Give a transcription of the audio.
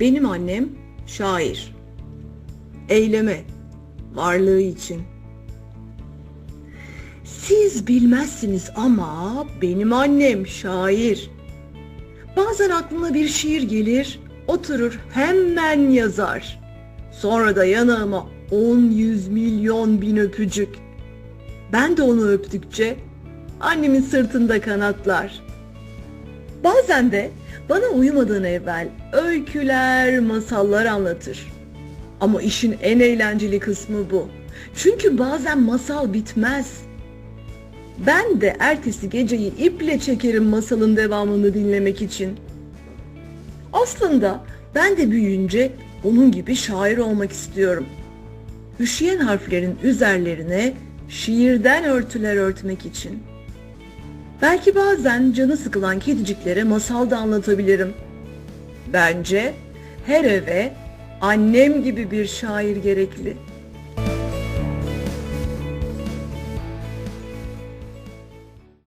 Benim annem şair. Eyleme, varlığı için. Siz bilmezsiniz ama benim annem şair. Bazen aklına bir şiir gelir, oturur hemen yazar. Sonra da yanağıma on yüz milyon bin öpücük. Ben de onu öptükçe annemin sırtında kanatlar. Bazen de bana uyumadan evvel öyküler, masallar anlatır. Ama işin en eğlenceli kısmı bu. Çünkü bazen masal bitmez. Ben de ertesi geceyi iple çekerim masalın devamını dinlemek için. Aslında ben de büyüyünce onun gibi şair olmak istiyorum. Üşüyen harflerin üzerlerine şiirden örtüler örtmek için. Belki bazen canı sıkılan kediciklere masal da anlatabilirim. Bence her eve annem gibi bir şair gerekli.